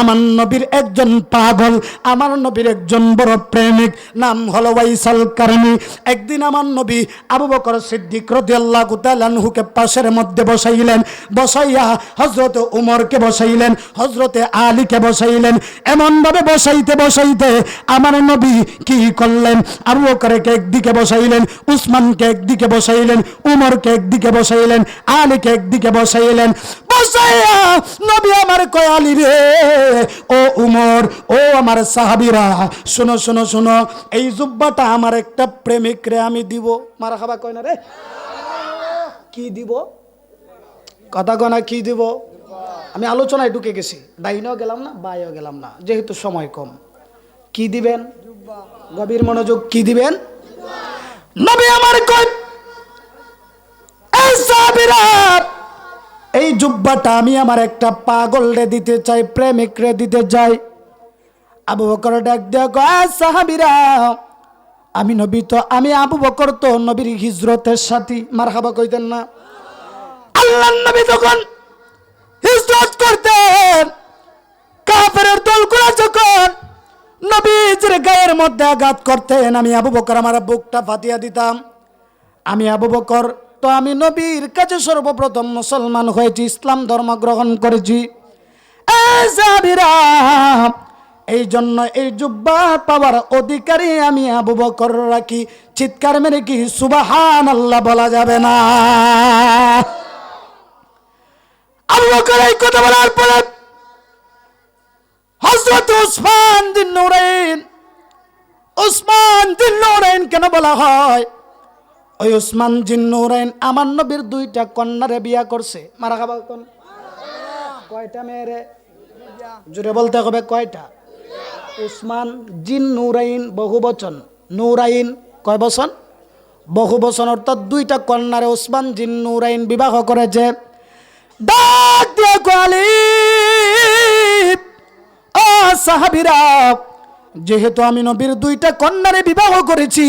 আমার নবীর একজন পাগল, আমার নবীর একজন বড় প্রেমিক, নাম হলো ওয়াইসাল কারণী একদিন আমার নবী আবু বকর সিদ্দিক রাদিয়াল্লাহু তাআলা আনহুকে পাশের মধ্যে বসাইলেন, বসাইয়া হযরত উমরকে বসাইলেন, হযরতে আলীকে বসাইলেন। এমন ভাবে বসাইতে বসাইতে আমার নবী কি করলেন? আবু বকরকে একদিকে বসাইলেন, উসমানকে একদিকে বসাইলেন, উমরকে একদিকে বসাইলেন, আলীকে একদিকে বসাইলেন। বসাইয়া নবী আমার কয়ালি রে। ও উমর ও আমার সাহাবিরা শোনো শোনো শোনো এই জুব্বাটা আমার একটা প্রেমিক রে আমি দিব। মারা খাবা কয় না রে? কি দিব? কথা কনা কি দিব? আমি আলোচনায় ঢুকে গেছি। ডাইনেও গেলাম না বাইও গেলাম না যেহেতু সময় কম। কি দিবেন? গভীর মনোযোগ কি দিবেন? নবী আমার কয় সাহাবীরা, জুব্বাটা আমি আমার একটা পাগল রে দিতে চাই, প্রেমিক রে দিতে চাই। আবু বকর ডাক দেয়া কয় সাহাবিরা, আমি নবী তো, আমি আবু বকর তো নবীর হিজরতের সাথী। মার খাবা কইতেন না। আল্লাহ নবী তখন হিজরত করতেন, কাফেরের দলগুলো যখন নবীজির গায়ের মধ্যে আঘাত করতেন, আমি আবু বকর আমার বুকটা ফাটিয়া দিতাম। আমি আবু বকর তো আমি নবীর কাছে সর্বপ্রথম মুসলমান হয়েছি, ইসলাম ধর্ম গ্রহণ করেছি। এই জন্য এই জুব্বা পাওয়ার অধিকারী আমি আবু বকর রাখি চিৎকার মেরে কি সুবাহান আল্লাহ বলা যাবে না? আবু বকর এই কথা বলার পরে হজরত উসমান দিন নুরাইন, উসমান দিন নুরাইন কেন বলা হয়? ওই উসমান জিন নুরাইন আমার নবীর দুইটা কন্যারে বিয়া করছে। মারা খাবা কোন? কয়টা মেয়েরে? জুড়ে বলতে হবে কয়টা? উসমান জিন নুরাইন বহু বচন। নুরাইন কয় বচন? বহু বচন অর্থাৎ দুইটা কন্যারে উসমান জিন নুরাইন বিবাহ করেছে। ডাক দিয়ে গোয়ালি ও সাহাবিরা, যেহেতু আমি নবীর দুইটা কন্যারে বিবাহ করেছি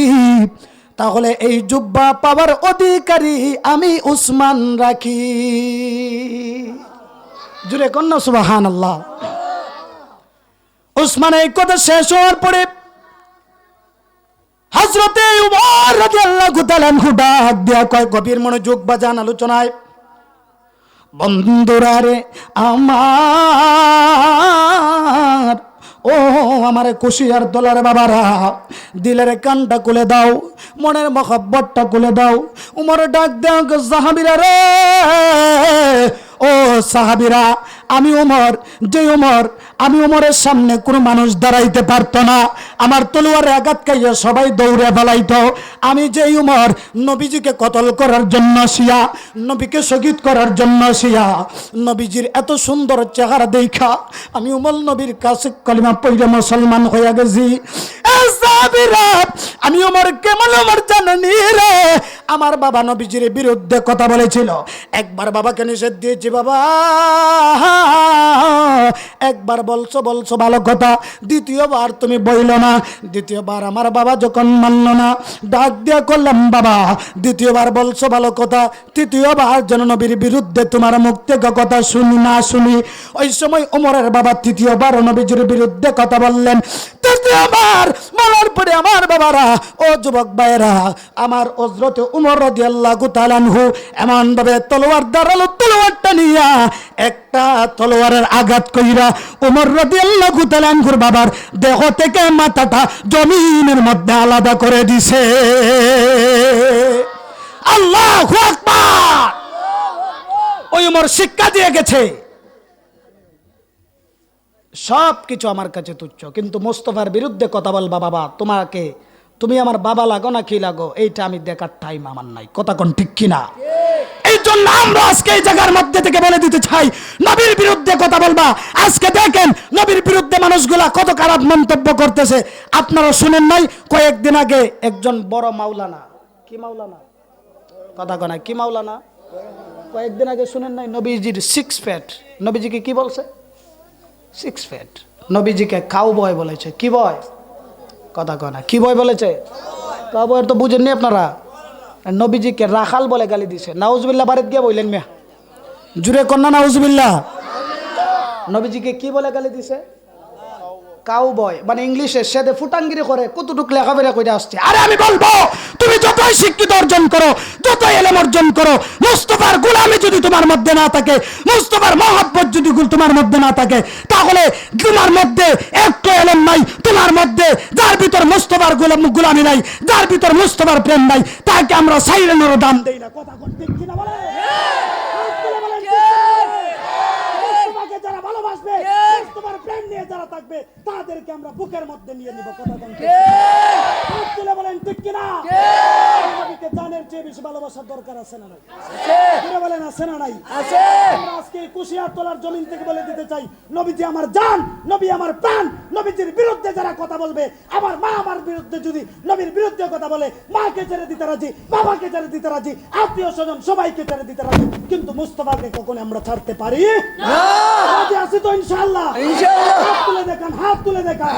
তাহলে এই জুব্বা পাওয়ার অধিকারী আমি উসমান রাখি। জুড়ে কন্যা সুবাহান আল্লাহ উসমান এই কথা শেষ হওয়ার পরে হজরতে উমর আনহু ডাক দেয়া কয়, গভীর মনোযোগ বাজান আলোচনায়। বন্ধুরা রে, আমার ও, আমার কুশিয়ার দোলার বাবারা, দিলের কানটা কুলে দাও, মনের মহব্বতটা কুলে দাও। উমর ডাক দেও জাহাবিরা রে। ও সাহাবিরা আমি ওমর যে উমর আমি ওমরের সামনে কোনো মানুষ দাঁড়াইতে পারত না। আমার তলোয়ারে আঘাত খাইয়া সবাই দৌড়ে ফেলাইতো। আমি যে উমর নবীজিকে কতল করার জন্য শিয়া নবীকে শহীদ করার জন্য শিয়া নবীজির এত সুন্দর চেহারা দেখা, আমি উমল নবীর কাছে কলিমা পইরে মুসলমান হইয়া গেছি। আমি ওমর কেমন আমার জানি রে? আমার বাবা নবীজির বিরুদ্ধে কথা বলেছিল। একবার বাবাকে নিষেধ দিয়েছি, বাবা। একবার বলছো বলছো ভালো কথা। দ্বিতীয়বার তুমি বইল না। দ্বিতীয়বার আমার বাবা যখন মানল না, ডাক দিয়া করলাম বাবা, দ্বিতীয়বার বলছো ভালো কথা। তৃতীয়বার যেন নবীর বিরুদ্ধে তোমার মুখ থেকে কথা শুনি, না শুনি। ওই সময় ওমরের বাবা তৃতীয়বার নবীজির বিরুদ্ধে কথা বললেন তৃতীয়বার বলার পরে আমার বাবারা, ও যুবক ভাইয়েরা, আমার হজরতে উমর রাদিয়াল্লাহু তাআলা আনহু এমন ভাবে তলোয়ার দাঁড়াল তলোয়ারটা নিয়া একটা তলোয়ারের আঘাত কইরা উমর রাদিয়াল্লাহু তাআলা আনহুর বাবার দেহ থেকে মাথাটা জমিনের মধ্যে আলাদা করে দিছে। আল্লাহু ওই উমর শিক্ষা দিয়ে গেছে। সব কিছু আমার কাছে তুচ্ছ। কিন্তু মোস্তফার বিরুদ্ধে কথা বলবা, বাবা, তোমাকে, তুমি আমার বাবা লাগো না কি লাগো? এইটা আমি দেখার টাইম আমার নাই। কথা কোন ঠিক কিনা? এই জন্য আমরা আজকে এই জায়গার মধ্যে থেকে বলে দিতে চাই, নবীর বিরুদ্ধে কথা বলবা। আজকে দেখেন, নবীর বিরুদ্ধে মানুষগুলা কত খারাপ মন্তব্য করতেছে। আপনারা শুনেন নাই, কয়েকদিন আগে একজন বড় মাওলানা। কি মাওলানা? কথা কনা কি মাওলানা? কয়েকদিন আগে শুনেন নাই, নবীজির সিক্স ফ্যাট নবীজিকে কি বলছে? সিক্স ফ্যাট নবীজিকে কাউ বয় বলেছে। কি বয় কথা কয় না। কি বয় বলেছে? কাউ বয়ের তো বুঝেননি আপনারা। নবীজিকে রাখাল বলে গালি দিছে। নাউজবিল্লা বাড়িতে গিয়ে বললেন মিয়া। জুড়ে কন্যা নাউজবিল্লা নবীজিকে কি বলে গালি দিছে? কাউ বয় মানে ইংলিশে, সেদে ফুটাঙ্গিরি করে কতটুক লেখাপড়া করে আসছে। আরে আমি বলব, তুমি যতই শিক্ষিত অর্জন করো যতই এলেম অর্জন করো মুস্তফার গোলামি যদি তোমার মধ্যে না থাকে মুস্তফার মহাব্বত যদি তোমার মধ্যে না থাকে তাহলে তোমার মধ্যে একটু এলেম নাই তোমার মধ্যে যার ভিতর মুস্তফার গোলাম গোলামি নাই যার ভিতর মুস্তফার প্রেম নাই তাকে আমরা সাইরেনেরও দাম দেই না। কথা কোন ঠিক কিনা বলে যারা ভালোবাসবে মুস্তফার প্রেম নিয়ে যারা থাকবে তাদেরকে আমরা বুকের মধ্যে নিয়ে নিব। কথা কোন ঠিক হাত তুলে বলেন ঠিক কিনা নবীকে জানের চেয়ে বেশি ভালোবাসার দরকার আছে না নাই? বলেন আছে না নাই? আমরা আজকে কুশিয়ার তোলার জমিন থেকে বলে দিতে চাই নবীজি আমার জান নবী আমার প্রাণ নবীজির বিরুদ্ধে যারা কথা বলবে আমার মা আমার বিরুদ্ধে যদি নবীর বিরুদ্ধে কথা বলে মাকে ছেড়ে দিতে রাজি বাবাকে ছেড়ে দিতে রাজি আত্মীয় স্বজন সবাইকে ছেড়ে দিতে রাজি কিন্তু মুস্তফাকে কখনো আমরা ছাড়তে পারি? রাজি আছি তো ইনশাআল্লাহ। হাত তুলে দেখান হাত তুলে দেখান।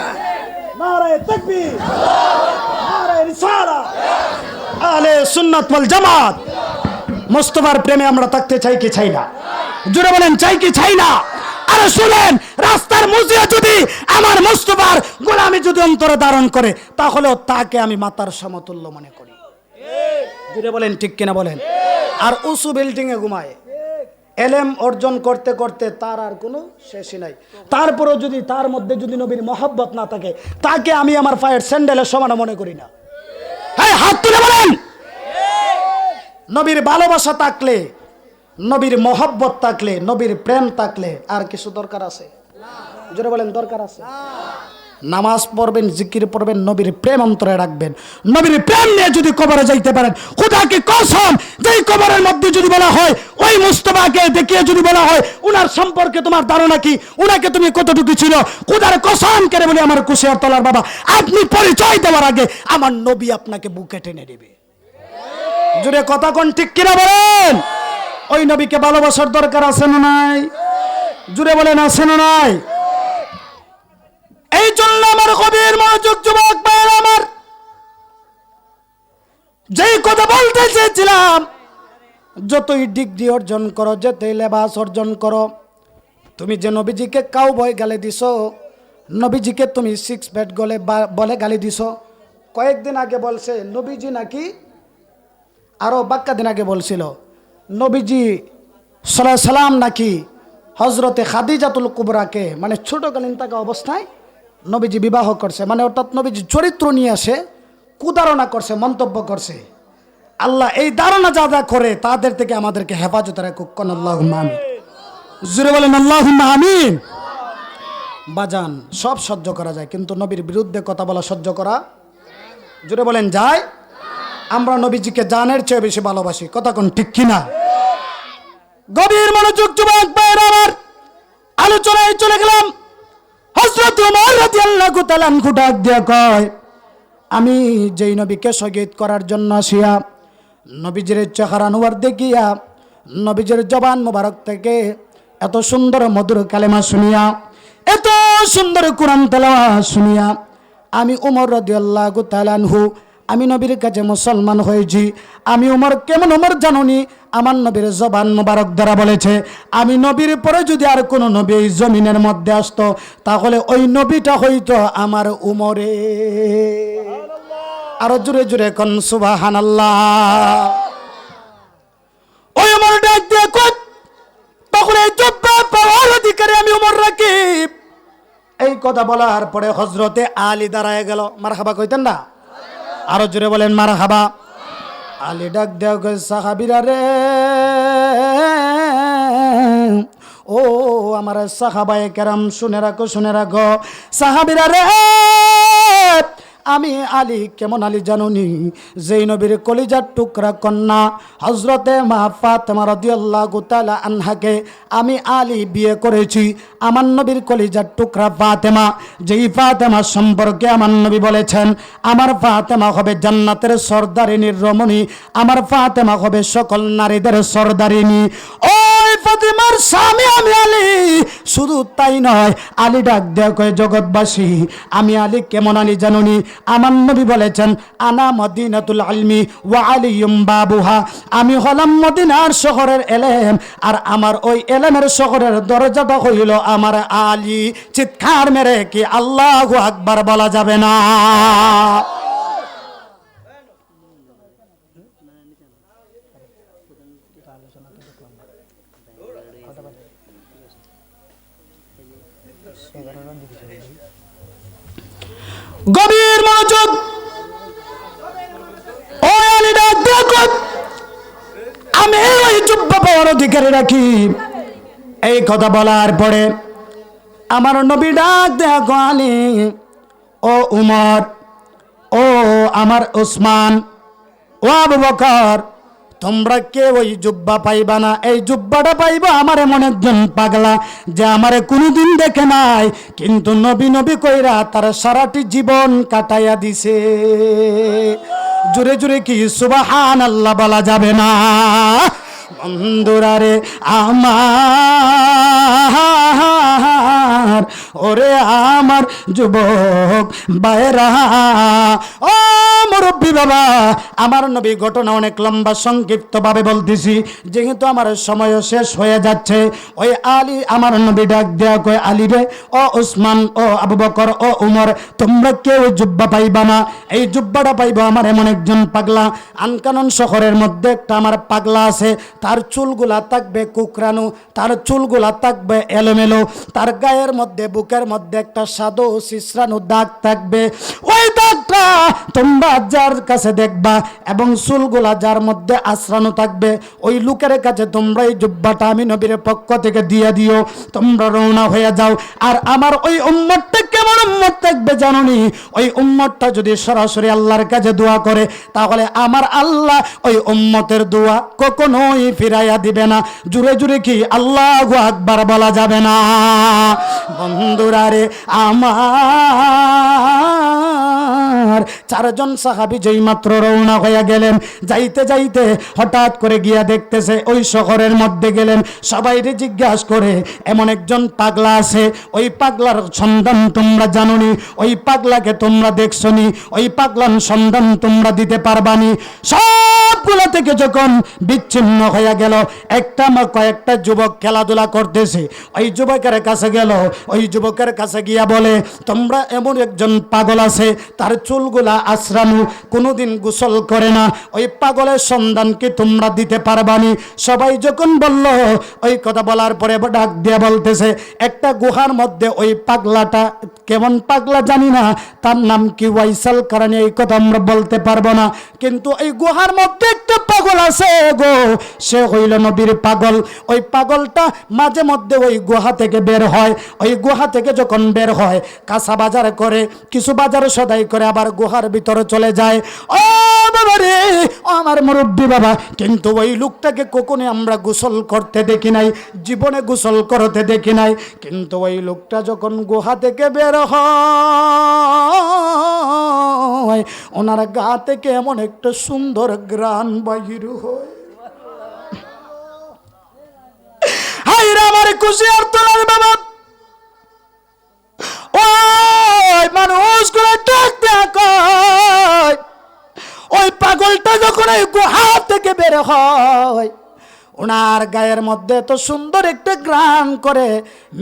নারায়ে তাকবীর। নারায়ে রিসালাত আলে সুন্নাত ওয়াল জামাত। মোস্তফার প্রেমে আমরা থাকতে চাই কি চাই না? জুড়ে বলেন, চাই কি চাই না? আরে শুনেন, রাস্তার মুজিয়া যদি আমার মোস্তফার গোলামি যদি অন্তরে ধারণ করে তাহলেও তাকে আমি মাতার সমতুল্য মনে করি। জুড়ে বলেন, ঠিক কিনা বলেন? আর উঁচু বিল্ডিং এ ঘুমায়। এলেম অর্জন করতে করতে তার আর কোনো শেষই নাই। তারপরেও যদি তার মধ্যে যদি নবীর মহব্বত না থাকে, তাকে আমি আমার পায়ের স্যান্ডেলের সমান মনে করি না। বলেন। নবীর ভালোবাসা থাকলে, নবীর মহব্বত থাকলে, নবীর প্রেম থাকলে আর কিছু দরকার আছে? জোরে বলেন, দরকার আছে? নামাজ পড়বেন, জিকির পড়বেন, নবীর প্রেম অন্তরে রাখবেন। নবীর প্রেম নিয়ে যদি কবরে যাইতে পারেন, খুদাকে কসম, যেই কবরের মধ্যে যদি বলা হয়, ওই মুস্তফাকে দেখিয়ে যদি বলা হয়, উনার সম্পর্কে তোমার ধারণা কি? উনাকে তুমি কতটুকু ছিল? খুদার কসম কেড়ে বলে, আমার কুশিয়ার তলার বাবা, আপনি পরিচয় দেওয়ার আগে আমার নবী আপনাকে বুকে টেনে নেবে। জুড়ে কথা কোন ঠিক কিনা বলেন? ওই নবীকে ভালোবাসার দরকার আছে না নাই? জুড়ে বলেন, আছে না নাই? এই জন্য আমার কবির মনোযোগ, যুবক ভাইয়ের আমার। যেই কথা বলতে চেয়েছিলাম, যতই ডিগ্রি অর্জন করো, যতই লেবাস অর্জন করো, তুমি যে নবীজিকে কাউ বয় গালে দিছো, নবীজিকে তুমি সিক্স ব্যাট গলে বলে গালি দিছো, কয়েকদিন আগে বলছে, নবীজি নাকি আরও বাক্কা দিন আগে বলছিল, নবীজি সালাম নাকি হজরতে খাদিজাতুল কুবরাকে মানে ছোটকালীন থাকা অবস্থায় নবীজি বিবাহ করছে মানে অর্থাৎ নবীজি চরিত্র নিয়ে আসে, কুদারণা করছে, মন্তব্য করছে। আল্লাহ এই ধারণা যা যা করে, তাদের থেকে আমাদেরকে হেফাজত রাখুক। কন আল্লাহ আমিন। জুড়ে বলেন আল্লাহ আমিন। বাজান, সব সহ্য করা যায়, কিন্তু নবীর বিরুদ্ধে কথা বলা সহ্য করা জুড়ে বলেন, যায়? আমরা নবীজিকে জানের চেয়ে বেশি ভালোবাসি। কথা কোন ঠিক কিনা? গভীর মনোযোগ, যুবক আলোচনায় চলে গেলাম। হজরত উমর রাদিয়াল্লাহু তাআলা ডাক দিয়া কয়, আমি যেই নবীকে শহীদ করার জন্য আসিয়া, নবীজির চেহারা নোয়ার দেখিয়া, নবীজির জবান মোবারক থেকে এত সুন্দর মধুর কালেমা শুনিয়া, এত সুন্দর কোরআন তেলাওয়া শুনিয়া, আমি উমর রাদিয়াল্লাহু তাআলা আনহু আমি নবীর কাছে মুসলমান হয়েছি। আমি উমর কেমন উমর জানুনি? আমার নবীর জবান মোবারক দ্বারা বলেছে আমি নবীর পরে যদি আর কোনো নবী এই জমিনের মধ্যে আসতো তাহলে ওই নবীটা হইতো আমার উমরে। আরও জুড়ে জুড়ে কন সুবাহান ওই উমর ডাক দিয়ে কত? তখন এই জব্বা পাওয়ার অধিকারী আমি উমর রাকিব। এই কথা বলার পরে হজরতে আলী দাঁড়ায় গেল। মার হাবা কইতেন না? আরও জোরে বলেন মার হাবা আলী ডাক দেও গে সাহাবিরা রে। ও আমার সাহাবায়ে কেরাম, শুনে রাখো শুনে রাখো। সাহাবিরা রে। আমি আলী, কেমন আলী জানুনি? যেই নবীর কলিজার টুকরা কন্যা হজরতে মা ফাতেমা রাদিয়াল্লাহু তাআলা আনহাকে আমি আলী বিয়ে করেছি। আমার নবীর কলিজার টুকরা ফাতেমা, যেই ফাতেমা সম্পর্কে আমার নবী বলেছেন, আমার ফাতেমা হবে জান্নাতের সর্দারিনীর রমণী, আমার ফাতেমা হবে সকল নারীদের সর্দারিনী। ওই ফাতেমার স্বামী আমি আলী, শুধু তাই নয়, আলী ডাক দেয়া কয়, জগৎবাসী, আমি আলী কেমন আলী জানুনি? আমার নবী বলেছেন, আনা মদিনাতুল আলমি ওয়া আলিয়ুম বাবুহা। আমি হলাম মদিনার শহরের এলেম, আর আমার ওই এলেমের শহরের দরজাটা হইল আমার আলী। চিৎকার মেরে কি আল্লাহ আকবার বলা যাবে না। গভীর মনোযোগ। আলী ডাক আমি ওই যুব্য পাওয়ার অধিকারে রাখি। এই কথা বলার পরে আমার নবী ডাক দেখো আলী, ও উমর, ও আমার উসমান ও আবু বকর তোমরা কে ওই জুব্বা পাইবা না? এই জুব্বাটা পাইবা আমার এমন একজন পাগলা যে আমারে কোনোদিন দেখে নাই, কিন্তু নবী নবী কইরা তার সারাটি জীবন কাটাইয়া দিছে। জুড়ে জুড়ে কি সুবাহান আল্লাহ বলা যাবে না? বন্ধুরারে আমার ওরে আমার যুবক বাইরা ও মুরব্বী বাবা, আমার নবী ঘটনা অনেক লম্বা, সংক্ষিপ্তভাবে বলতেছি। যেহেতু আমার সময়ও শেষ হয়ে যাচ্ছে, ওই আলী আমার নবী ডাক দেয়া কয়, আলী রে, ও উসমান ও আবু বকর, ও উমর, তোমরা কেউ জুব্বা পাইবা না? এই জুব্বাটা পাইবা আমার এমন একজন পাগলা। আনকানন শহরের মধ্যে একটা আমার পাগলা আছে, তার চুলগুলা থাকবে কুকরানো, তার চুলগুলা থাকবে এলোমেলো, তার গায়ের মধ্যে বুকের মধ্যে একটা সাদো শিশ্রানো দাগ থাকবে। ওই দাগটা তোমরা যার কাছে দেখবা এবং চুলগুলা যার মধ্যে আশ্রানো থাকবে, ওই লোকের কাছে তোমরা এই জুব্বাটা আমি নবীর পক্ষ থেকে দিয়ে দিও। তোমরা রওনা হয়ে যাও। আর আমার ওই উম্মতটা কেমন উম্মত থাকবে জাননি? ওই উম্মতটা যদি সরাসরি আল্লাহর কাছে দোয়া করে, তাহলে আমার আল্লাহ ওই উম্মতের দোয়া কখনোই ফিরাইয়া দিবে না। জুড়ে জুড়ে কি আল্লাহ আকবার বলা যাবে না? বন্ধুরা রে আমার। চারজন সাহাবি যেই মাত্র রওনা হয়ে গেলেন, যাইতে যাইতে হঠাৎ করে গিয়া দেখতেছে ওই শহরের মধ্যে গেলেন। সবাইরে জিজ্ঞাসা করে, এমন একজন পাগলা আছে? ওই পাগলার সন্ধান তোমরা জানোনি? ওই পাগলাকে তোমরা দেখছনি? ওই পাগলার সন্ধান তোমরা দিতে পারবানি? সবগুলো থেকে যখন বিচ্ছিন্ন হয়ে গেল, একটা কয়েকটা যুবক খেলাধুলা করতেছে। ওই যুবকের কাছে গেল ওই যুবকের কাছে গিয়া বলে, তোমরা এমন একজন পাগল আছে, তার চুলগুলা আশ্রানু কোনোদিন গোসল করে না। ওই পাগলের সন্ধান কি তোমরা দিতে পারবানি? সবাই যখন বলল, ওই কথা বলার পরে ডাক দিয়ে বলতেছে, একটা গুহার মধ্যে ওই পাগলাটা, কেমন পাগলা জানি না, তার নাম কি ওয়াইসাল কারণ এই কথা আমরা বলতে পারব না। কিন্তু এই গুহার মধ্যে একটা পাগল আছে গো, সে হইল নবীর পাগল। ওই পাগলটা মাঝে মধ্যে ওই গুহা থেকে বের হয়। ওই গুহা থেকে যখন বের হয়, কাঁচা বাজার করে, কিছু বাজার সদাই করে আবার গুহার ভিতরে চলে যায়। আমার মুরব্বী বাবা, কিন্তু ওই লোকটাকে কখনো আমরা গোসল করতে দেখি নাই, জীবনে গোসল করতে দেখি নাই। কিন্তু ওই লোকটা যখন গুহা থেকে বের হয়, ওনার গা থেকে এমন একটা সুন্দর গ্রান বাহির হয়। আমার খুশি আর তোলার বাবা। মানুষগুলো ডাক দেয়া কয়। ওই পাগলটা যখন ওই গুহা থেকে বের হয় ওনার গায়ের মধ্যে এত সুন্দর একটা গ্রান করে,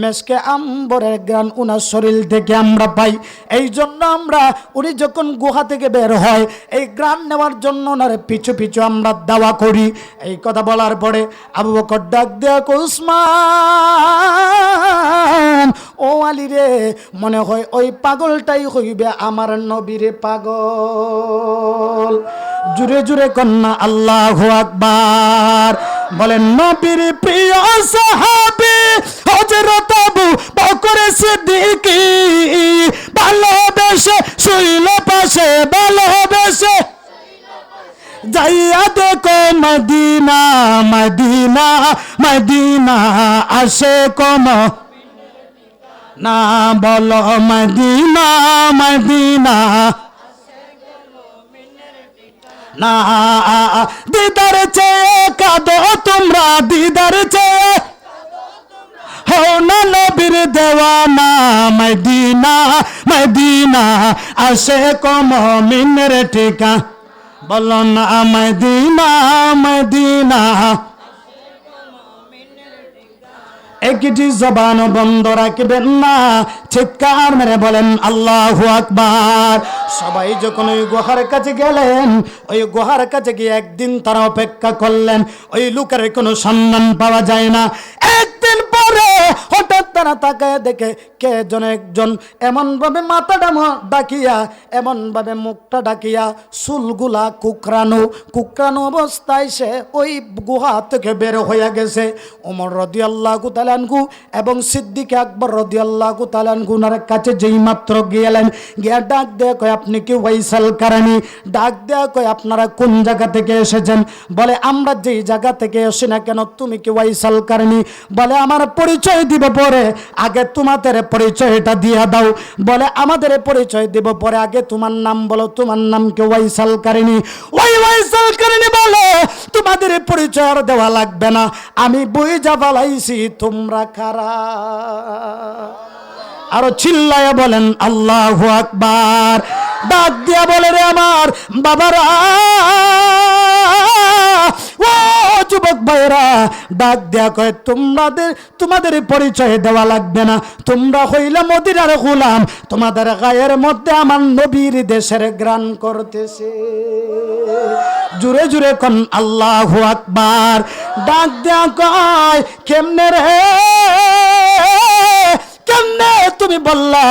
মেসকে আম্বরের গ্রান ওনার শরীর থেকে আমরা পাই। এই জন্য আমরা, উনি যখন গুহা থেকে বের হয়, এই গ্রান নেওয়ার জন্য ওনার পিছু পিছু আমরা দাওয়া করি। এই কথা বলার পরে আবু বকর ডাক দেয়া উসমান, ও আলী রে, মনে হয় ওই পাগলটাই হইবে আমার নবীর পাগল। জুড়ে জুড়ে কন্যা আল্লাহ আকবার। বলেন, নবীর প্রিয় সাহাবি হযরত আবু বকর সিদ্দিকী। ভালোবেসে শুইল পাশে ভালোবেসে যাইয়া দেখো মদিনা মদিনা মদিনা আসে কম। না বলো মদিনা মদিনা। না, দিদার চেয়ে কাঁদো তোমরা, দিদার চেয়ে। হও না নবীর দেওয়ানা, মদিনা মদিনা আসে কমিনের ঠিকা। বলো না মদিনা মদিনা। একটি জবান বন্ধ রাখবেন না। চিৎকার মেরে বলেন, আল্লাহ আকবার। সবাই যখন ওই গুহার কাছে গেলেন, ওই গুহার কাছে গিয়ে একদিন তারা অপেক্ষা করলেন। ওই লোকের কোনো সন্ধান পাওয়া যায় না। একদিন পরে তারা তাকায় দেখে কে জন একজন? এমনভাবে মাথাটা ডাকিয়া, এমনভাবে মুখটা ডাকিয়া, চুলগুলা কুকরানো কুকরানো অবস্থায় সে ওই গুহা থেকে বের হয়ে গেছে। ওমর রদি আল্লাহ তালানকু এবং সিদ্দিক আকবর রদি আল্লাহ তালানকু ওনার কাছে যেই মাত্র গেলেন, গিয়া ডাক দেয়া কয়, আপনি কি ওয়াইসাল কারানি? ডাক দেয়া কয়, আপনারা কোন জায়গা থেকে এসেছেন? বলে, আমরা যেই জায়গা থেকে এসি না কেন, তুমি কি ওয়াইসাল কারানি? বলে, আমার পরিচয় দিব পরে। আগে তোমাদের পরিচয়টা দিয়ে দাও। বলে, আমাদের পরিচয় দিব পরে আগে তোমার নাম বলো। তোমার নাম কি ওয়াইসাল কারিনী? ওই ওয়াইসাল কারিনী বলে, তোমাদের পরিচয় আর দেওয়া লাগবে না। আমি বই যা বলাইছি তোমরা খারা আরও চিল্লায়া বলেন, আল্লাহ আকবার। ডাক দিয়া বলে রে আমার বাবারা যুবক ভাইরা ডাক দেয়া কয়, তোমাদের তোমাদের পরিচয় দেওয়া লাগবে না। তোমরা হইলে মদিনার গোলাম। তোমাদের গায়ের মধ্যে আমার নবীর দেশের গ্রান করতেছে। জুড়ে জুড়ে কন, আল্লাহ আকবার। ডাক দেয়া কয়, কেমনে রে? কেমনে তুমি বললা?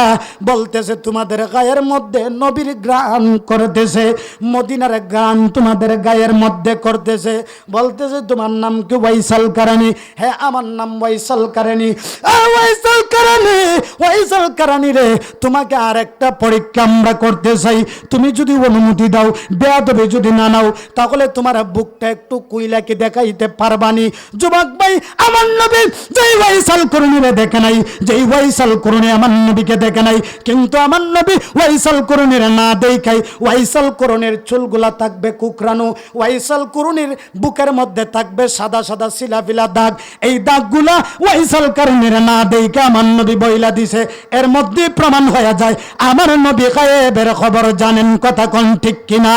বলতেছে, তোমাদের গায়ের মধ্যে নবীর গ্রাম করতেছে, মদিনার গান তোমাদের গায়ের মধ্যে করতেছে। বলতেছে, তোমার নাম কি ওয়াইসাল কারানি? হ্যাঁ আমার নাম Waisal Karani. Waisal Karani? Waisal Karani রে, তোমাকে আর একটা পরীক্ষা আমরা করতে চাই। তুমি যদি অনুমতি দাও বেয়া বেয়াদবে যদি না নাও, তাহলে তোমার বুকটা একটু কুইলাকে দেখাইতে পারবানি। যুবক ভাই, আমার নবী যেই ওয়াইসাল করুণীরে দেখে নাই, যেই ওয়াইসাল করুণী আমার নবীকে দেখে নাই। কিন্তু আমার নবী ওয়াইসাল করুণীর না দেখাই। ওয়াইসাল করুণের চুলগুলা থাকবে কুকরানো। ওয়াইসাল করুণীর বুকের মধ্যে থাকবে সাদা সাদা শিলাফিলা দাগ। এই দাগগুলা ওয়াইসাল করুণীর না দেখা আমার নবী বইলা দিছে। এর মধ্যে প্রমাণ হয়ে যায়, আমার নবী গায়েবের খবর জানেন কথা কোন ঠিক কিনা?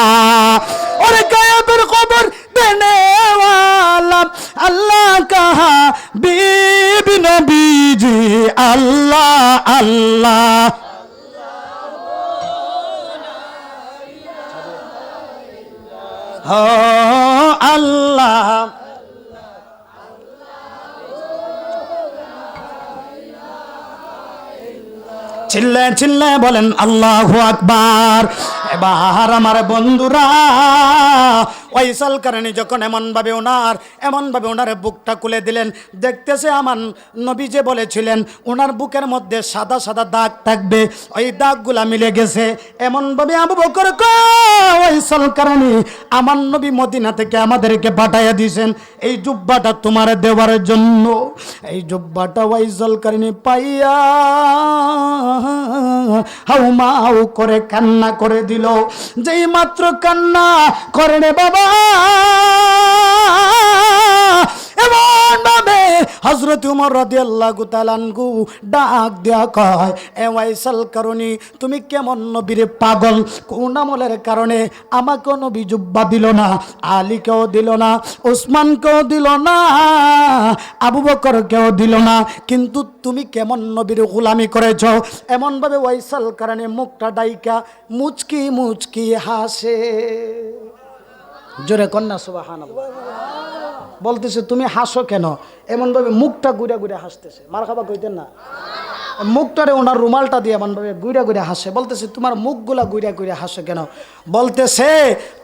ওরে গায়েবের খবর দেনে वाला अल्लाह कहा बीबी नबी जी अल्लाह अल्लाह हो अल्लाह চিল্লে চিল্লে বলেন আল্লাহ আকবার এবার আমার বন্ধুরা ওয়াইসাল কারণে যখন এমনভাবে ওনার এমনভাবে ওনার বুকটা খুলে দিলেন, দেখতেছে আমার নবী যে বলেছিলেন, ওনার বুকের মধ্যে সাদা সাদা দাগ থাকবে, ওই দাগগুলা মিলে গেছে। এমনভাবে আবু বকর ওয়াইসাল কারণে আমার নবী মদিনা থেকে আমাদেরকে পাঠাইয়া দিয়েছেন, এই জুব্বাটা তোমার দেওয়ার জন্য। এই জুব্বাটা ওয়াইসাল কারণে পাইয়া হাউ মাউ করে কান্না করে দিল। যেই মাত্র কান্না করে বাবা এমন ভাবে হজরত উমর রাদিয়াল্লাহু তাআলাহু ডাক দেয়া কয়, এ ওয়াইসাল কারণী, তুমি কেমন নবীর পাগল? কোন আমলের কারণে আমাকে নবী জুব্বা দিল না, আলীকেও দিল না ওসমানকেও দিল না, আবু বকরকেও দিল না? কিন্তু তুমি কেমন নবীর গোলামি করেছ? এমনভাবে ওয়াইসাল কারণে মুখটা ডাইকা মুচকি মুচকি হাসে। জোরে কন্যা সুবাহান বলতেছে, তুমি হাসো কেন? এমনভাবে মুখটা ঘুরে ঘুরে হাসতেছে। মার খাবা কইতেন না? মুখটারে ওনার রুমালটা দিয়ে এমনভাবে গুইরা গুইরা হাসে। বলতেছে, তোমার মুখগুলা গুইরা গুইরা হাসে কেন? বলতেছে,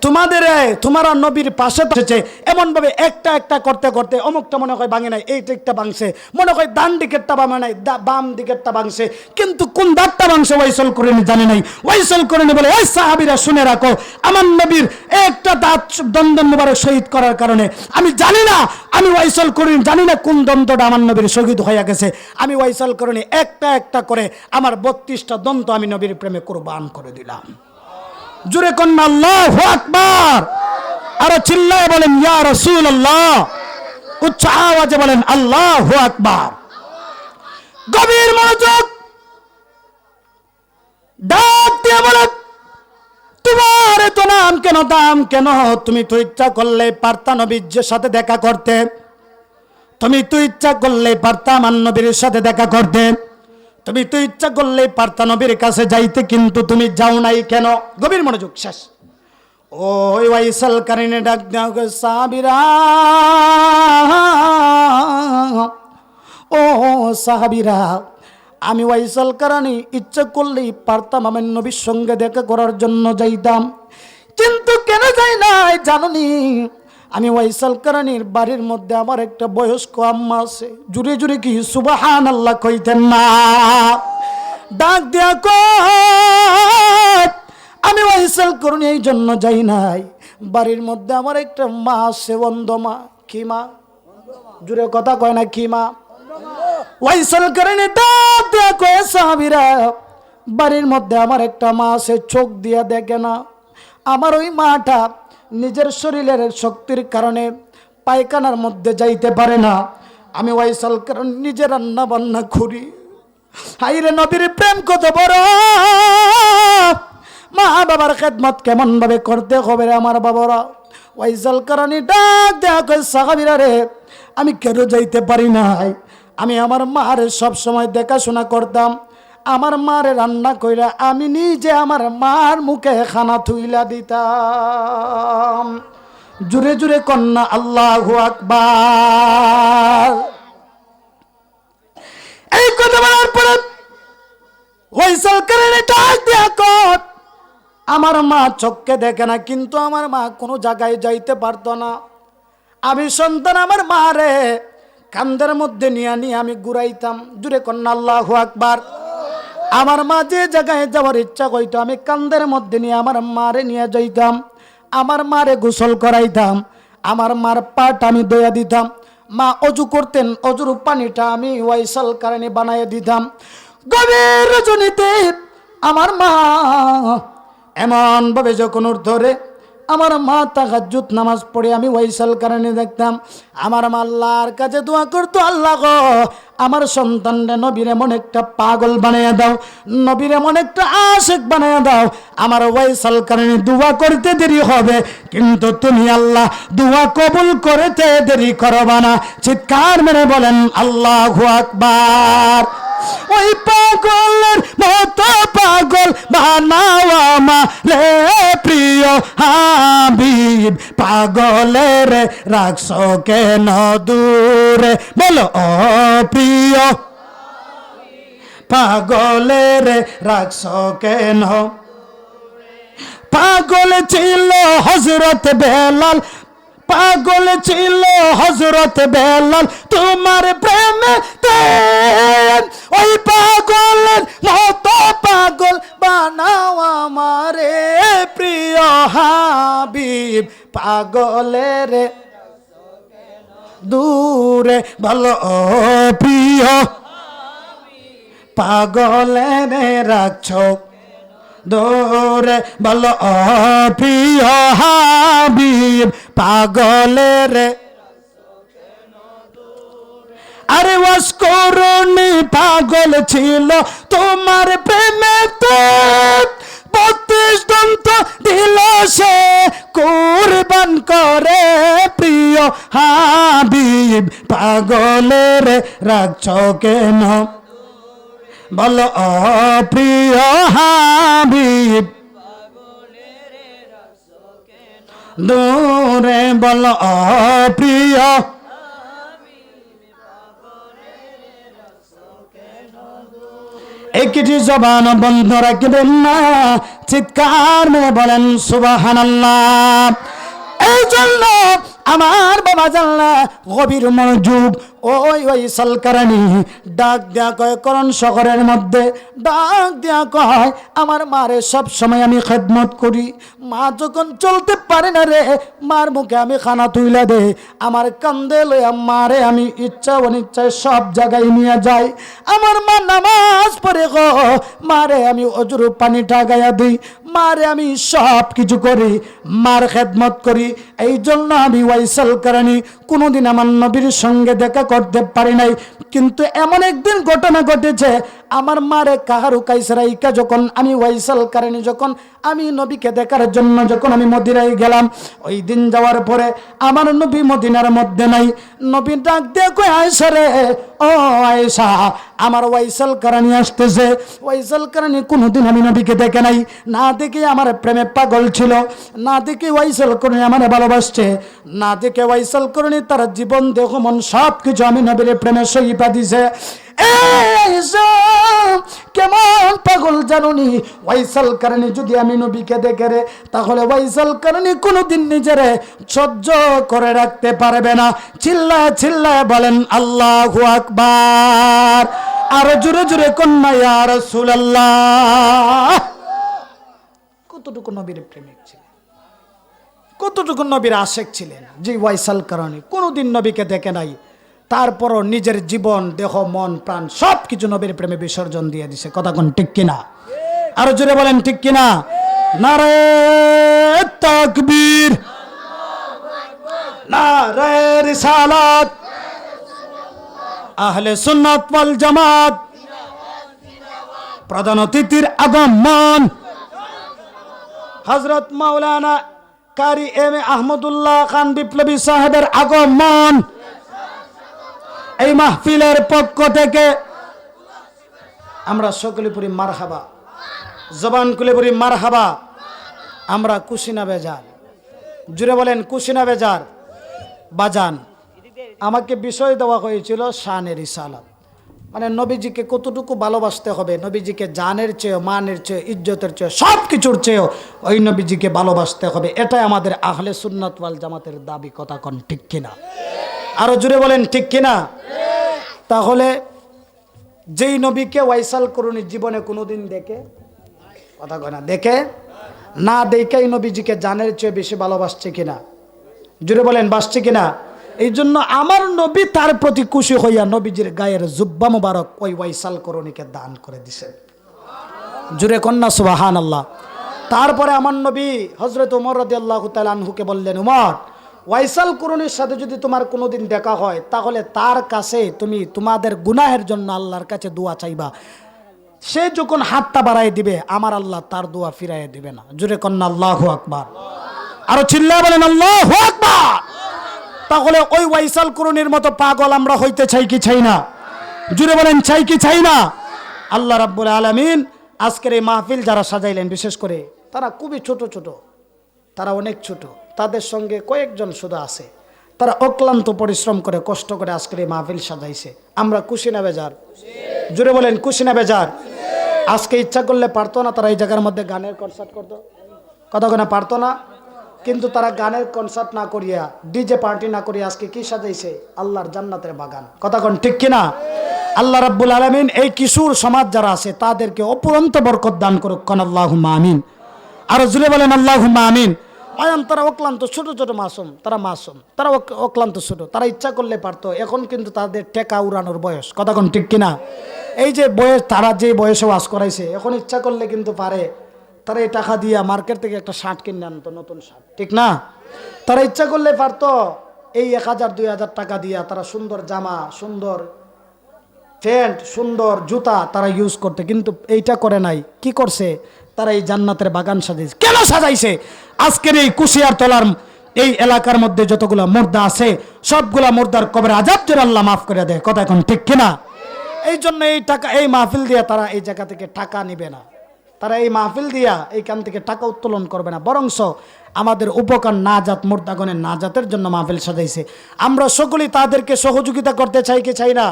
তোমাদের, তোমার নবীর পাশে এসেছে এমনভাবে একটা একটা করতে করতে অমুকটা মনে হয় ভাঙে নাই এই দিকটা ভাঙছে। মনে হয় ডান দিকেরটা ভাঙে নাই বাম দিকেরটা ভাঙছে। কিন্তু কোন দাঁতটা ভাঙছে ওয়াইসল করে জানে নাই। ওয়াইসল করে বলে এই সাহাবিরা শুনে রাখো, আমার নবীর একটা দাঁত দন্দন মুবারক শহীদ করার কারণে আমি জানি না, আমি ওয়াইসল করি জানি না কোন দন্তটা আমার নবীর শহীদ হয়ে গেছে। আমি ওয়াইসল করিনি একটা একটা করে আমার বত্রিশটা দন্ত আমি নবীর প্রেমে কোরবান করে দিলাম। জুরে কন্যা আল্লাহ আরও চিল্লায় বলেন, ইয়া রসুল আল্লাহ উচ্চ আওয়াজে বলেন, আল্লাহ আকবার। গভীর মনোযোগ। ডাক দিয়ে বলেন কেন, দাম কেন? তুমি তো ইচ্ছা করলে পারতা নবীর সাথে দেখা করতে। তুমি তো ইচ্ছা করলে পারতা আমার নবীর সাথে দেখা করতে। তুমি তো ইচ্ছা করলে পারতা, নবীর কাছে যাইতে, কিন্তু তুমি যাও নাই কেন? গভীর মনোযোগ, শেষ। ওই ওয়াইসাল কারিনে ডাক দাও সাবিরা ও সাহাবিরা, আমি ওয়াইসাল কারানি ইচ্ছা করলেই পারতাম আমার নবীর সঙ্গে দেখা করার জন্য যাইতাম। কিন্তু কেন যাই নাই জাননি? আমি ওয়াইসাল কারানির বাড়ির মধ্যে আমার একটা বয়স্ক আম্মা আছে। জুড়ে জুড়ে কি সুবাহান আল্লাহ কইতেন না। ডাক দিয়া আমি ওয়াইসাল করুন এই জন্য যাই নাই। বাড়ির মধ্যে আমার একটা মা আছে অন্ধ মা কি মা? জুড়ে কথা কয় না, কি মা? ওয়াইসাল ডাক দেয়া কয়ে, সাহাবিরা, বাড়ির মধ্যে আমার একটা মা আছে, চোখ দিয়া দেখে না। আমার ওই মাটা নিজের শরীরের শক্তির কারণে পায়খানার মধ্যে যাইতে পারে না। আমি ওয়াইসাল কারণ নিজে রান্না বান্না করি। হাইরে নবীর প্রেম কত বড়। মা বাবার খেদমত কেমন ভাবে করতে হবে রে আমার বাবারা? ওয়াইসাল কারণে ডাক কয়ে, সাহাবিরা রে, আমি কেন যাইতে পারি না আমি আমার মার সব সময় দেখাশোনা করতাম। আমার মারে রান্না কইরা আমি নিজে আমার মার মুখে খানা থুইলা দিতাম। জুড়ে জুড়ে কন্যা আল্লাহ আকবার। এই কথা বলার পরে দিয়া কর। আমার মা চোখকে দেখে না, কিন্তু আমার মা কোনো জায়গায় যাইতে পারতো না। আমি সন্তান আমার মা রে কান্দের মধ্যে নিয়ে নিয়ে আমি ঘুরাইতাম। জুড়ে কন্যা আল্লাহ আকবার। আমার মা যে জায়গায় যাওয়ার ইচ্ছা করতো আমি কান্দের মধ্যে নিয়ে আমার মারে নিয়ে যাইতাম, আমার মারে গোসল করাইতাম, আমার মার পাট আমি দয়া দিতাম, মা অজু করতেন, অজুর পানিটা আমি ওয়াইসাল কারণে বানাই দিতাম। গভীর রজনীতে আমার মা এমনভাবে যখন ধরে আমার মা তাহাজুত নামাজ পড়ে, আমি ওয়াইসাল কারণে দেখতাম, আমার মা আল্লাহর কাছে দোয়া করতো, আল্লাহ গো, আমার সন্তানরে নবীর এমন একটা পাগল বানিয়ে দাও, নবীর এমন একটা আশেক বানিয়ে দাও, আমার ওয়াইসাল কারণে দোয়া করতে দেরি হবে, কিন্তু তুমি আল্লাহ দোয়া কবুল করতে দেরি করবা না। চিৎকার মেরে বলেন, আল্লাহ আকবার। ওই পাগলের মতো পাগল বানাওয়া মা রে প্রিয় হাবিব। পাগলের রাখছ কেন দূরে? বলো, ও প্রিয় পাগলের রাখছ কেন? পাগল ছিল হজরত বেলাল পাগল ছিল হজরত বেলাল, তোমার প্রেমে ওই পাগলের মতো পাগল বানাও আমারে প্রিয় হাবিব। পাগলের দূরে ভালো প্রিয় পাগলের রাখছ দূরে বলো প্রিয় হাবিব, পাগলের আরে ওয়াস করুনি পাগল ছিল, তোমার প্রেমে তো বত্রিশ দন্ত দিল সে, কুরবান করে প্রিয় হাবিব, পাগলের রাখছ কেন বলো প্রিয় হাবিব দূরে বলো প্রিয় একটি জবান বন্ধ রাখবেন না চিৎকার বলেন সুবাহানাল্লাহ। এই জন্য আমার বাবা জানলা গভীর মনোযোগ, ওই ওই সলকারানি, ডাক দেয়া কয়, করণ শহরের মধ্যে, ডাক দেয়া কয়, আমার মারে সব সময় আমি খেদমত করি। মা যখন চলতে পারে না রে, মার মুখে আমি খানা তুইলা দে। আমার কান্দে লইয়া মারে আমি ইচ্ছা অনিচ্ছায় সব জায়গায় নিয়ে যাই। আমার মা নামাজ পড়ে গো, মারে আমি অজুর পানি টাগাইয়া দিই। মারে আমি সব কিছু করি, মার খেদমত করি। এই জন্য আমি ওয়াইসাল কারণী কোনোদিন আমার নবীর সঙ্গে দেখা করতে পারি নাই। কিন্তু এমন একদিন ঘটনা ঘটেছে, আমার মারে কাহারু কাইসরাইকা যখন আমি ওয়াইসাল কারণী যখন আমি নবীকে দেখার জন্য যখন আমি মদিনায় গেলাম, ওই দিন যাওয়ার পরে আমার নবী মদিনার মধ্যে নাই। নবী ডাক দিয়ে কই আয়সা রে ও আয়েশা, আমার ওয়াইসাল কারণী আসতেছে। ওয়াইসাল কারণী কোনোদিন আমি নবীকে দেখে নাই। না দেখে আমার প্রেমে পাগল ছিল, না দেখে ওয়াইসাল করণী আমার ভালোবাসছে, না দেখে ওয়াইসাল করণী তার জীবন, দেহ, মন সব কিছু আমি নবীর প্রেমে সহিপা দিছে। কেমন পাগল জানুনি? ওয়াইসাল কারণে যদি আমি নবীকে দেখে রে, তাহলে ওয়াইসাল কারণে কোনোদিন নিজেরে সহ্য করে রাখতে পারবে না। চিল্লা চিল্লায় বলেন, আল্লাহ আকবার। আরও জোরে জোরে কন্যা, ইয়া রাসূলুল্লাহ। কতটুকু নবীর প্রেমিক ছিলেন? কতটুকু নবীর আশেক ছিলেন যে ওয়াইসাল কারণে? কোনোদিন নবীকে দেখে নাই। তারপরও নিজের জীবন, দেহ, মন, প্রাণ সব কিছু নবীর প্রেমে বিসর্জন দিয়ে দিছে। কথা কোন ঠিক কিনা? আরও জোরে বলেন ঠিক কিনা? নারে তাকবীর। নারে রিসালাত। আহলে সুন্নাত ওয়াল জামাত। প্রধান অতিথির আগমন। হজরত মাওলানা কারি এম এ আহমদুল্লাহ খান বিপ্লবী সাহেবের আগমন। এই মাহফিলের পক্ষ থেকে আমরা সকলে পড়ি মার হাবা জবান কুলে পড়ি মার হাবা আমরা কুশিনা বেজার। জুড়ে বলেন কুশিনা বেজার। বাজান, আমাকে বিষয় দেওয়া হয়েছিল শানের ইসালাত মানে নবীজিকে কতটুকু ভালোবাসতে হবে, নবীজিকে জানের চেয়েও, মানের চেয়ে ইজ্জতের চেয়ে সব কিছুর চেয়েও ওই নবীজিকে ভালোবাসতে হবে। এটাই আমাদের আহলে সুন্নাত ওয়াল জামাতের দাবি, কথা কন ঠিক কিনা? আরও জুড়ে বলেন, ঠিক কিনা? তাহলে যেই নবীকে ওয়াইসাল করুনি জীবনে কোনোদিন দেখে, কথা কয় না, দেখে? না দেখেই নবীজিকে জানের চেয়ে বেশি ভালোবাসছে কিনা? জুড়ে বলেন, বাসছে কিনা? এই জন্য আমার নবী তার প্রতি খুশি হইয়া নবীজির গায়ের জুব্বা মুবারক ওই ওয়াইসাল করণীকে দান করে দিছে। জুড়ে কন্যা সুবাহান আল্লাহ তারপরে আমার নবী হজরত উমর রদি আল্লাহ তালহুকে বললেন, উমর ওয়াইসাল করণীর সাথে যদি তোমার কোনোদিন দেখা হয়, তাহলে তার কাছে তুমি তোমাদের গুনাহের জন্য আল্লাহর কাছে দোয়া চাইবা। সে যখন হাতটা বাড়াই দিবে, আমার আল্লাহ তার দোয়া ফিরাই দিবে না। জুড়ে কন্যা, আল্লাহ আকবার। আরও চিল্লা বলেন, আল্লাহ আকবার। তাহলে ওই ওয়াইসাল করণীর মতো পাগল আমরা হইতে চাই কি চাই না? জুড়ে বলেন, চাই কি চাই না? আল্লাহ রাব্বুল আলামিন আজকের এই মাহফিল যারা সাজাইলেন, বিশেষ করে তারা খুবই ছোট ছোট, তারা অনেক ছোট। তাদের সঙ্গে কয়েকজন শুধু আছে। তারা অক্লান্ত পরিশ্রম করে, কষ্ট করে আজকের এই মাহফিল সাজাইছে। আমরা খুশি না বেজার। জুড়ে বলেন খুশি না বেজার। আজকে ইচ্ছা করলে পারতো না তারা এই জায়গার মধ্যে গানের কনসার্ট করতো। না, পারতো না। কিন্তু তারা গানের কনসার্ট না করিয়া ডিজে পার্টি না করিয়া আজকে কি সাজাইছে? আল্লাহর জান্নাতের বাগান। কন ঠিক কিনা আল্লাহ রাব্বুল আলমিন এই কিশোর সমাজ যারা আছে, তাদেরকে অপুরন্ত বরকত দান করুক। কন আল্লাহ আমিন। আরও জুড়ে বলেন আল্লাহ আমিন। অয়ন তারা অক্লান্ত ছোট ছোট মাসুম, তারা মাসুম, তারা অক- অক্লান্ত ছোট, তারা ইচ্ছা করলে পারতো। এখন কিন্তু তাদের টেকা উড়ানোর বয়স। কোন ঠিক কিনা? এই যে বয়স, তারা যে বয়সে ওয়াজ করাইছে, এখন ইচ্ছা করলে কিন্তু পারে। তারা এই টাকা দিয়া মার্কেট থেকে একটা শার্ট কিনে আনতো, নতুন শার্ট। ঠিক না? তারা ইচ্ছা করলে পারতো এই এক হাজার, দুই হাজার টাকা দিয়া তারা সুন্দর জামা, সুন্দর প্যান্ট, সুন্দর জুতা তারা ইউজ করতে। কিন্তু এইটা করে নাই। কি করছে? তারা এই জান্নাতের বাগান সাজাইছে। কেন সাজাইছে? আজকের এই কুশিয়ার তলার এই এলাকার মধ্যে যতগুলা মুর্দা আছে, সবগুলা মুর্দার কবরে আজাব যেন আল্লাহ মাফ করে দেয়। কথা এখন ঠিক কিনা? এই জন্য এই টাকা, এই মাহফিল দিয়া তারা এই জায়গা থেকে টাকা নিবে না। তারা এই মাহফিল দিয়া এইখান থেকে টাকা উত্তোলন করবে না। বরংস আমাদের উপকার না নাজাত, মুর্দাগণের নাজাতের জন্য মাহফিল সাজাইছে। আমরা সকলেই তাদেরকে সহযোগিতা করতে চাই কি চাই না?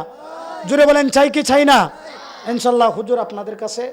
জুড়ে বলেন, চাই কি চাই না? ইনশাল্লাহ হুজুর আপনাদের কাছে